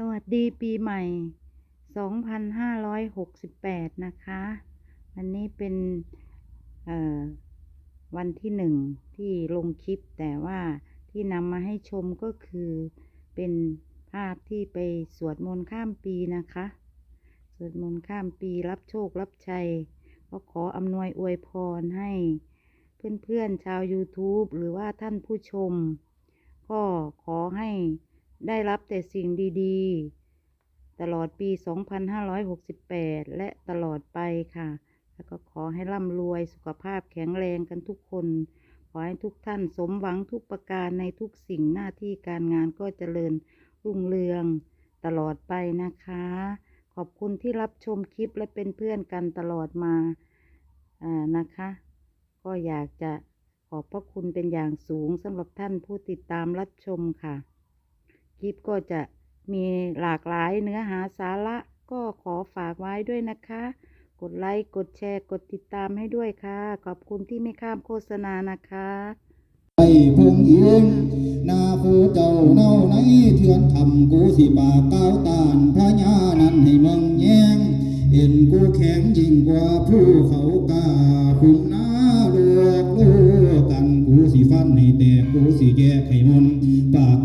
สวัสดีปีใหม่ 2568 นะคะ วันนี้เป็นวันที่หนึ่งที่ลงคลิปแต่ว่าที่นำมาให้ชมก็คือเป็นภาพที่ไปสวดมนต์ข้ามปีนะคะ สวดมนต์ข้ามปีรับโชครับชัย ก็ขออำนวยอวยพรให้เพื่อนๆชาว YouTube หรือว่าท่านผู้ชม ก็ขอให้ ได้รับแต่สิ่งดีๆ ตลอดปี 2568 และตลอดไปค่ะ แล้วก็ขอให้ร่ำรวยสุขภาพแข็งแรงกันทุกคน ขอให้ทุกท่านสมหวังทุกประการในทุกสิ่งหน้าที่การงานก็เจริญรุ่งเรืองตลอดไปนะคะ ขอบคุณที่รับชมคลิปและเป็นเพื่อนกันตลอดมาอ่านะคะ ก็อยากจะขอบพระคุณเป็นอย่างสูงสำหรับท่านผู้ติดตามรับชมค่ะ คลิปก็จะมีหลากหลายเนื้อหาสาระก็ขอฝากไว้ด้วยนะคะ กดไลค์ กดแชร์ กดติดตามให้ด้วยค่ะ ขอบคุณที่ไม่ข้ามโฆษณานะคะไปพงเอียงนาคูเจ้าเน่าในเถือนทำกูสิปากก้าวตานพญานั้นให้มืองแยงเอ็นกูแข็งยิ่งกว่าผู้เขาก้าคุมน้าลวกลูกกันกูสิฟันให้แตกกูสิแย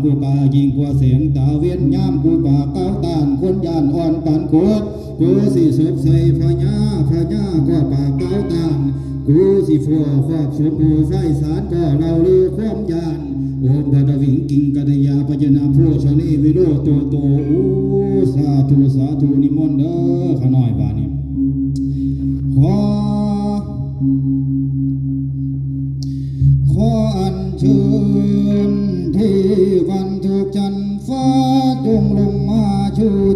กให้มนปากกูกายิ่งกว่าเสียงตาเวียนยามกูปากก้าตานคนยานอ่อนปานโคตกูสิสุบใส่พญาพญาก็ปากก้าตานกูสิฟัวครอบสุบูไฟสารก็เราลือความยานโอมบดวิงกิงกัตยาปจนาผู้ชนีวิโรโตโตอุสาธุสาธุนิมนต์เด้อ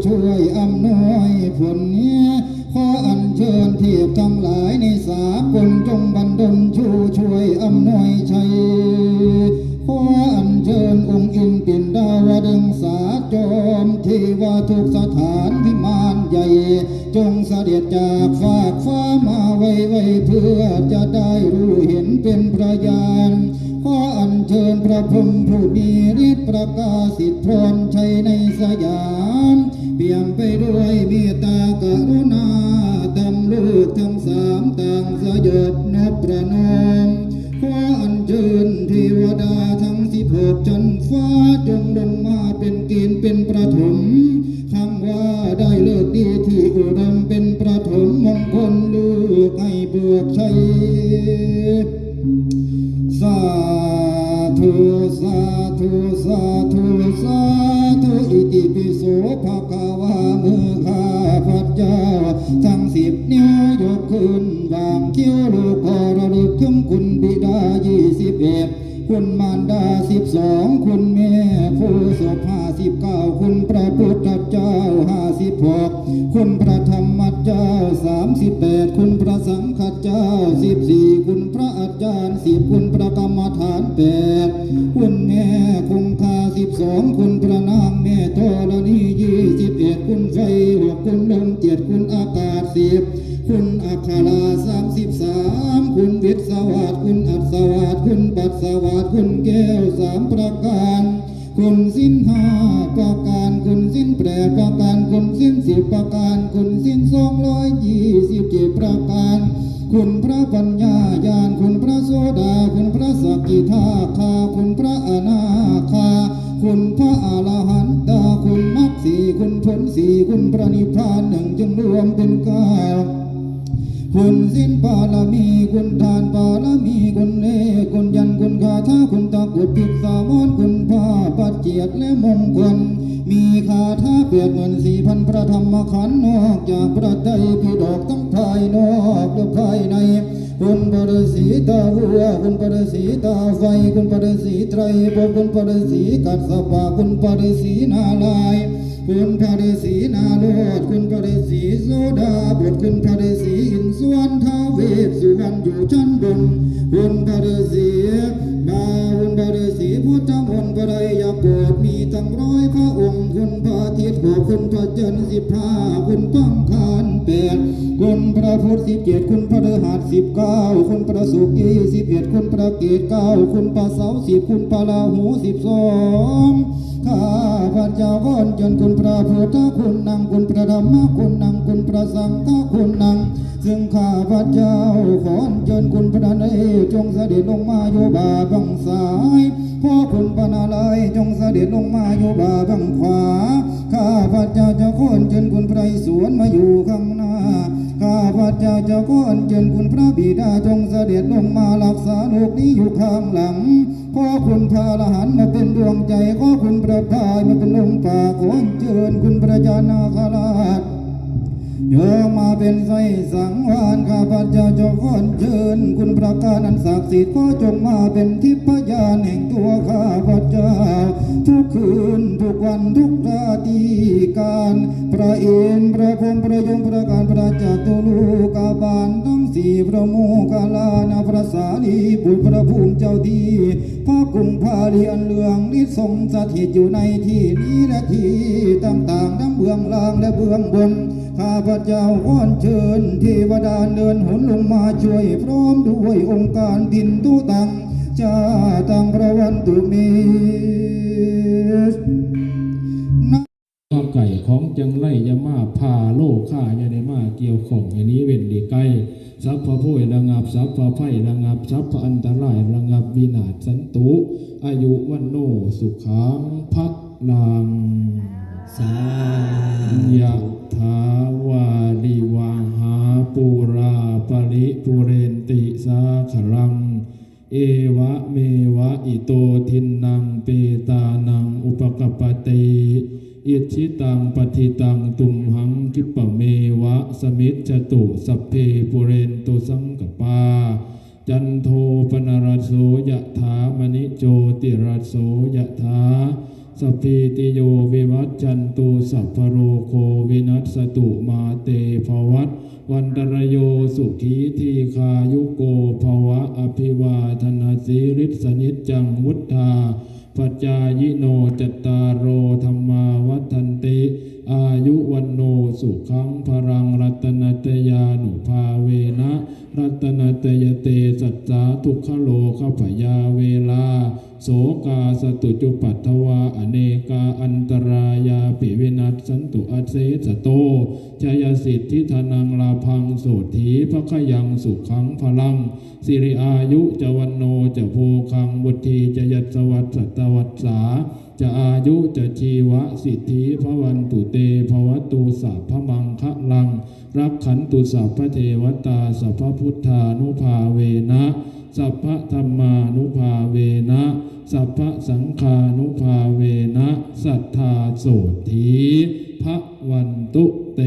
ช่วยอำนวยผลนี้ขออัญเชิญเทียบทั้งหลายในสากลจงบันดลชูช่วยอำนวยชัยขออัญเชิญองค์อินปินดาวดึงสาจอมเทวาทุกสถานวิมานใหญ่ จงเสด็จจากฝากฟ้ามาไว้ไว้เพื่อจะได้รู้เห็นเป็นประยานขออัญเชิญพระพรหมผู้มีฤทธิ์ประกาศสิทธิพรชัยในสยาม เปี่ยมไปด้วยเมตตา มือข้าพระเจ้า ทั้งสิบนิ้วยกขึ้นวางคิ้วลูกขอระลึกถึงคุณบิดายี่สิบเอ็ดคุณมารดาสิบสองคุณแม่ผู้ศพห้าสิบเก้าคุณพระพุทธเจ้าห้าสิบหกคุณพระธรรมเจ้าสามสิบแปดคุณพระสังฆเจ้าสิบสี่คุณพระอาจารย์สิบคุณพระกรรมฐานแปดคุณแม่คงคาสิบสองคุณ คุณลมเจ็ดคุณอากาศสิบคุณอัคาราสามสิบสามคุณวิทสวัสดิ์คุณอัศวัสดิ์คุณปัสสวัสดิ์คุณแก้วสามประการคุณสิ้นห้าประการคุณสิ้นแปดประการคุณสิ้นสิบประการคุณสิ้นสองร้อยยี่สิบเจ็ดประการคุณพระปัญญาญาณคุณพระโสดา คุณพระสกิทาคา คุณพระอนาคา คุณพระอรหันตาคุณมรรคสีคุณผลสีคุณพระนิพพานหนึ่งจึงรวมเป็นเก้าคุณสิ้นบารมีคุณทานบารมีคุณเล่คุณยันคุณคาถาคุณตะกุดปิดสามอนคุณผ้าปัดเจียดและมงคลมีคาถาเปรียบเหมือนสี่พันพระธรรมขันธ์นอกจากพระไตรปิฎกทั้งภายนอกและภายใน คุณปรสีตาวัวคุณปรสีตาไฟคุณปรสีไตรภพคุณปรสีกัสสปะคุณปรสีนาลายคุณพระฤาษีนาโรดคุณพระฤาษีโสดาบทคุณพระฤาษีอินสวรรณท้าเวสสุวรรณอยู่ชั้นบนคุณพระฤาษีบาคุณพระฤาษีพุทธมนต์พระไดยาโปรดมีตั้งร้อยพระองค์คุณพระอาทิตย์หกคุณพระจันทร์สิบห้าคุณปังคานแปด คุณพระพุทธสิบเจ็ดคุณพระฤหัสสิบเก้าคุณพระศุกร์ยี่สิบเอ็ดคุณพระเกศเก้าคุณพระเสาสิบคุณพระราหูสิบสองข้าพพเจ้าก่อนจนคุณพระพุทธคุณนางคุณพระธรรมคุณนางคุณพระสังฆคุณนางซึ่งข้าพระเจ้าขอเชิญคุณพระนเรจงเสด็จลงมาอยู่บาบังซ้ายพ่อคุณพระนาลัยจงเสด็จลงมาอยู่บาบังขวา ข้าพระเจ้าจะขอเชิญคุณพระอิศวรมาอยู่ข้างหน้า ข้าเจ้าจะขอเชิญคุณพระบิดาจงเสด็จลงมารักษาโลกนี้อยู่ข้างหลัง ขอคุณพระละหันมาเป็นดวงใจ ขอคุณพระพายมาเป็นลมปากขอเชิญคุณพระยานาคราช โยมมาเป็นไสสังวานข้าพเจ้าจะขอเชิญคุณประการอันศักดิ์สิทธิ์ขอจงมาเป็นทิพยานแห่งตัวข้าพเจ้า ทุกคืนทุกวันทุกราตรีการพระเอ็นพระพรมพระยงประการพระจัตุลูกาบาลทั้งสี่พระโมคคัลลานาพระสารีบุตรพระภูมิเจ้าที่พระกรุงพาลีอันเลืองนิสมสถิตอยู่ในที่นี้และที่ต่างๆทั้งเบื้องล่างและเบื้องบน ข้าพเจ้าขอเชิญเทวดาเดินหนลงมาช่วยพร้อมด้วยองค์การดินตุตังจาตังพระวันตุเมข้าไก่ของจังไรยามาพาโลกข้ายาได้มาเกี่ยวของอันนี้เว้นดีไกลสัพพะโพยระงับสัพพะไพระงับสัพพะอันตรายระงับวินาศสันตุ อายุวันโนสุขังพักลังสายะ ถาวาลิวาหาปูราปริปุเรนติสาขรัง เอวะเมวะอิโตทินนังเปตานังอุปกปติอิชิตังปฏิตังตุมหังคิปะเมวะสมิจจตุสัพเพปุเรนตุสังกปา จันโทปนรโสยะถามณิโจติรโสยะถา สพพีติโยวิวัตจันตุสัพพโรโควินัสสตุมาเตภวัตวันตรโยสุขีทีคายุโกภวะอภิวาธนาสีริสนิจจังวุฒาปัจจายิโนจตตารโอธรรมาวัฒนติ อายุวันโนสุขังพรังรัตนตยานุภาเวนะ รัตนตยเตสัจจาทุกขโลขพยาเวลา โสกาสตุจุปัตถวาอเนกาอันตรายาปิวินัสสันตุอัเสสโตชยสิทธิธนังลาพังโสถีพระขยังสุขังพลัง สิริอายุจวันโนจะโพคังบุตรีจะยัสวัสสัตวัสสา จะอายุจะชีวะสิทธิพระวันตุเตภวตุสัพพมังคะลัง รักขันตุสัพพเทวตาสัพพพุทธานุภาเวนะสัพพธรรมานุภาเวนะสัพพสังฆานุภาเวนะสัทธาโสธีพระวันตุเต